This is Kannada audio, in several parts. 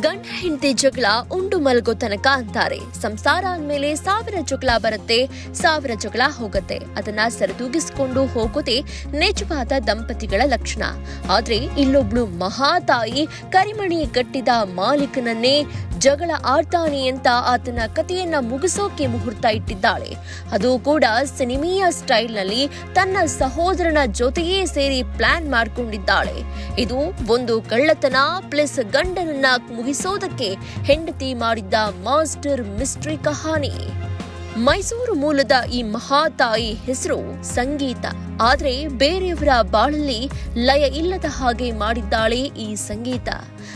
ಗಂಡ ಹೆಂಡತಿ ಜಗಳ ಉಂಡು ಮಲಗೋ ತನಕ ಅಂತಾರೆ. ಸಂಸಾರ ಅಂದ್ಮೇಲೆ ಸಾವಿರ ಜಗಳ ಬರುತ್ತೆ, ಸಾವಿರ ಜಗಳ ಹೋಗುತ್ತೆ. ಅದನ್ನ ಸರಿದೂಗಿಸ್ಕೊಂಡು ಹೋಗೋದೇ ನಿಜವಾದ ದಂಪತಿಗಳ ಲಕ್ಷಣ. ಆದ್ರೆ ಇಲ್ಲೊಬ್ಳು ಮಹಾತಾಯಿ ಕರಿಮಣಿ ಕಟ್ಟಿದ ಮಾಲೀಕನನ್ನೇ ಜಗಳ ಆಡ್ತಾನೆ ಅಂತ ಆತನ ಕಥೆಯನ್ನ ಮುಗಿಸೋಕೆ ಮುಹೂರ್ತ ಇಟ್ಟಿದ್ದಾಳೆ. ಅದು ಕೂಡ ಸಿನಿಮೀಯ ಸ್ಟೈಲ್ನಲ್ಲಿ ತನ್ನ ಸಹೋದರನ ಜೊತೆಗೇ ಸೇರಿ ಪ್ಲಾನ್ ಮಾಡಿಕೊಂಡಿದ್ದಾಳೆ. ಇದು ಒಂದು ಕಳ್ಳತನ ಪ್ಲಸ್ ಗಂಡನನ್ನ ಮುಗಿಸೋದಕ್ಕೆ ಹೆಂಡತಿ ಮಾಡಿದ್ದ ಮಾಸ್ಟರ್ ಮಿಸ್ಟ್ರಿ ಕಹಾನಿ. ಮೈಸೂರು ಮೂಲದ ಈ ಮಹಾತಾಯಿ ಹೆಸರು ಸಂಗೀತ. ಆದ್ರೆ ಬೇರೆಯವರ ಬಾಳಲ್ಲಿ ಲಯ ಇಲ್ಲದ ಹಾಗೆ ಮಾಡಿದ್ದಾಳೆ ಈ ಸಂಗೀತ.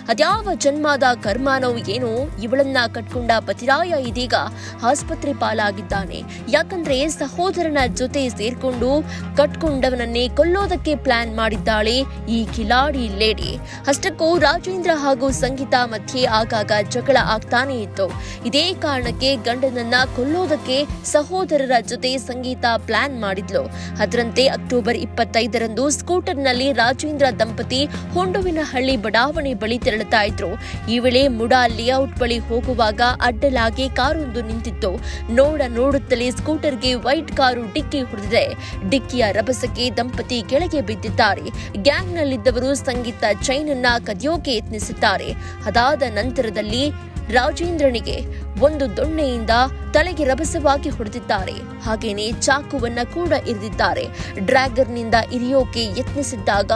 ಅದ್ಯಾವ ಜನ್ಮದ ಕರ್ಮಾನೋ ಏನೋ ಇವಳನ್ನ ಕಟ್ಕೊಂಡ ಪತಿರಾಯ ಇದೀಗ ಆಸ್ಪತ್ರೆ ಪಾಲಾಗಿದ್ದಾನೆ. ಯಾಕಂದ್ರೆ ಸಹೋದರನ ಜೊತೆ ಸೇರ್ಕೊಂಡು ಕಟ್ಕೊಂಡವನನ್ನೇ ಕೊಲ್ಲೋದಕ್ಕೆ ಪ್ಲಾನ್ ಮಾಡಿದ್ದಾಳೆ ಈ ಕಿಲಾಡಿ ಲೇಡಿ. ಅಷ್ಟಕ್ಕೂ ರಾಜೇಂದ್ರ ಹಾಗೂ ಸಂಗೀತ ಮಧ್ಯೆ ಆಗಾಗ ಜಗಳ ಆಗ್ತಾನೆ ಇತ್ತು. ಇದೇ ಕಾರಣಕ್ಕೆ ಗಂಡನನ್ನ ಕೊಲ್ಲೋದಕ್ಕೆ ಸಹೋದರರ ಜೊತೆ ಸಂಗೀತ ಪ್ಲಾನ್ ಮಾಡಿದ್ಲು. ಅದರಂತೆ ಅಕ್ಟೋಬರ್ ಇಪ್ಪತ್ತೈದರಂದು ಸ್ಕೂಟರ್ನಲ್ಲಿ ರಾಜೇಂದ್ರ ದಂಪತಿ ಹೊಂಡುವಿನಹಳ್ಳಿ ಬಡಾವಣೆ ಬಳಿ ತೆರಳುತ್ತಾ ಇದ್ರು. ಈ ವೇಳೆ ಮುಡಾ ಲೇಔಟ್ ಬಳಿ ಹೋಗುವಾಗ ಅಡ್ಡಲಾಗಿ ಕಾರೊಂದು ನಿಂತಿತ್ತು. ನೋಡ ನೋಡುತ್ತಲೇ ಸ್ಕೂಟರ್ಗೆ ವೈಟ್ ಕಾರು ಡಿಕ್ಕಿ ಹೊಡೆದಿದೆ. ಡಿಕ್ಕಿಯ ರಭಸಕ್ಕೆ ದಂಪತಿ ಕೆಳಗೆ ಬಿದ್ದಿದ್ದಾರೆ. ಗ್ಯಾಂಗ್ನಲ್ಲಿದ್ದವರು ಸಂಗೀತ ಚೈನ್ ಅನ್ನ ಕದಿಯೋಕೆ ಯತ್ನಿಸಿದ್ದಾರೆ ಅದಾದ ನಂತರದಲ್ಲಿ ರಾಜೇಂದ್ರನಿಗೆ ಒಂದು ದೊಣ್ಣೆಯಿಂದ ತಲೆಗೆ ರಭಸವಾಗಿ ಹೊಡೆದಿದ್ದಾರೆ. ಹಾಗೆಯೇ ಚಾಕುವನ್ನ ಕೂಡ ಇರಿದಿದ್ದಾರೆ. ಡ್ರ್ಯಾಗರ್ನಿಂದ ಇರಿಯೋಕೆ ಯತ್ನಿಸಿದ್ದಾಗ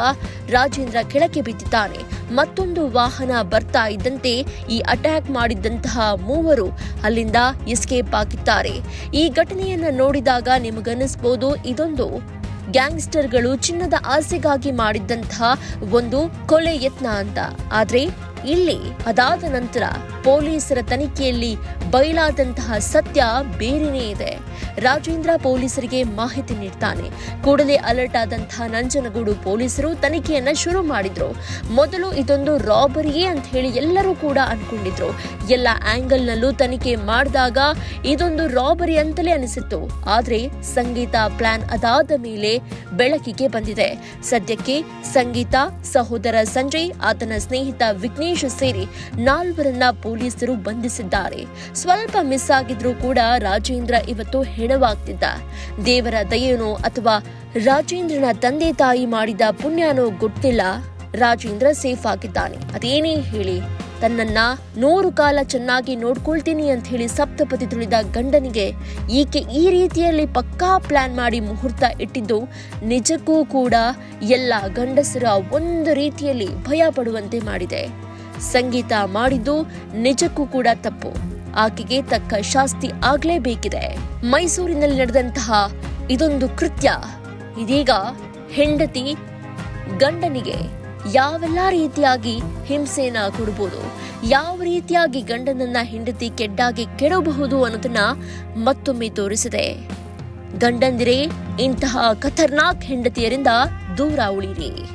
ರಾಜೇಂದ್ರ ಕೆಳಗೆ ಬಿದ್ದಿದ್ದಾನೆ. ಮತ್ತೊಂದು ವಾಹನ ಬರ್ತಾ ಇದ್ದಂತೆ ಈ ಅಟ್ಯಾಕ್ ಮಾಡಿದ್ದಂತಹ ಮೂವರು ಅಲ್ಲಿಂದ ಎಸ್ಕೇಪ್ ಆಗಿದ್ದಾರೆ. ಈ ಘಟನೆಯನ್ನ ನೋಡಿದಾಗ ನಿಮಗನ್ನಿಸ್ಬೋದು, ಇದೊಂದು ಗ್ಯಾಂಗ್ಸ್ಟರ್ಗಳು ಚಿನ್ನದ ಆಸೆಗಾಗಿ ಮಾಡಿದ್ದಂತಹ ಒಂದು ಕೊಲೆ ಯತ್ನ ಅಂತ. ಆದ್ರೆ ಇಲ್ಲಿ ಅದಾದ ನಂತರ ಪೊಲೀಸರ ತನಿಖೆಯಲ್ಲಿ ಬಯಲಾದಂತಹ ಸತ್ಯ ಬೇರೆನೇ ಇದೆ. ರಾಜೇಂದ್ರ ಪೊಲೀಸರಿಗೆ ಮಾಹಿತಿ ನೀಡ್ತಾನೆ. ಕೂಡಲೇ ಅಲರ್ಟ್ ಆದಂತಹ ನಂಜನಗೂಡು ಪೊಲೀಸರು ತನಿಖೆಯನ್ನ ಶುರು ಮಾಡಿದ್ರು. ಮೊದಲು ಇದೊಂದು ರಾಬರಿಯೇ ಅಂತ ಹೇಳಿ ಎಲ್ಲರೂ ಕೂಡ ಅನ್ಕೊಂಡಿದ್ರು. ಎಲ್ಲ ಆಂಗಲ್ನಲ್ಲೂ ತನಿಖೆ ಮಾಡಿದಾಗ ಇದೊಂದು ರಾಬರಿ ಅಂತಲೇ ಅನಿಸಿತ್ತು. ಆದ್ರೆ ಸಂಗೀತ ಪ್ಲಾನ್ ಅದಾದ ಮೇಲೆ ಬೆಳಕಿಗೆ ಬಂದಿದೆ. ಸದ್ಯಕ್ಕೆ ಸಂಗೀತ, ಸಹೋದರ ಸಂಜಯ್, ಆತನ ಸ್ನೇಹಿತ ವಿಘ್ನೇಶ್ ಸೇರಿ ನಾಲ್ವರನ್ನ ಪೊಲೀಸರು ಬಂಧಿಸಿದ್ದಾರೆ. ಸ್ವಲ್ಪ ಮಿಸ್ ಆಗಿದ್ರೂ ಕೂಡ ರಾಜೇಂದ್ರ ಇವತ್ತು ಹೆಣವಾಗ್ತಿದ್ದ. ದೇವರ ದಯೆನೋ ಅಥವಾ ರಾಜೇಂದ್ರನ ತಂದೆ ತಾಯಿ ಮಾಡಿದ ಪುಣ್ಯನೋ ಗೊತ್ತಿಲ್ಲ. ರಾಜೇಂದ್ರ ಸೇಫ್ ಆಗಿದ್ದಾನೆ. ಅದೇನೇ ಹೇಳಿ. ತನ್ನನ್ನ ನೂರು ಕಾಲ ಚೆನ್ನಾಗಿ ನೋಡ್ಕೊಳ್ತೀನಿ ಅಂತ ಹೇಳಿ ಸಪ್ತಪತಿ ತುಳಿದ ಗಂಡನಿಗೆ ಈಕೆ ಈ ರೀತಿಯಲ್ಲಿ ಪಕ್ಕಾ ಪ್ಲಾನ್ ಮಾಡಿ ಮುಹೂರ್ತ ಇಟ್ಟಿದ್ದು ನಿಜಕ್ಕೂ ಕೂಡ ಎಲ್ಲ ಗಂಡಸರ ಒಂದು ರೀತಿಯಲ್ಲಿ ಭಯ ಪಡುವಂತೆ ಮಾಡಿದೆ. ಸಂಗೀತ ಮಾಡಿದ್ದು ನಿಜಕ್ಕೂ ಕೂಡ ತಪ್ಪು. ಆಕೆಗೆ ತಕ್ಕ ಶಾಸ್ತಿ ಆಗ್ಲೇಬೇಕಿದೆ. ಮೈಸೂರಿನಲ್ಲಿ ನಡೆದಂತಹ ಇದೊಂದು ಕೃತ್ಯ. ಇದೀಗ ಹೆಂಡತಿ ಗಂಡನಿಗೆ ಯಾವೆಲ್ಲ ರೀತಿಯಾಗಿ ಹಿಂಸೆಯನ್ನ ಕೊಡಬಹುದು ಯಾವ ರೀತಿಯಾಗಿ ಗಂಡನನ್ನ ಹೆಂಡತಿ ಕೆಡ್ಡಾಗಿ ಕೆಡಬಹುದು ಅನ್ನೋದನ್ನ ಮತ್ತೊಮ್ಮೆ ತೋರಿಸಿದೆ. ಗಂಡಂದಿರೇ, ಇಂತಹ ಖತರ್ನಾಕ್ ಹೆಂಡತಿಯರಿಂದ ದೂರ ಉಳಿರಿ.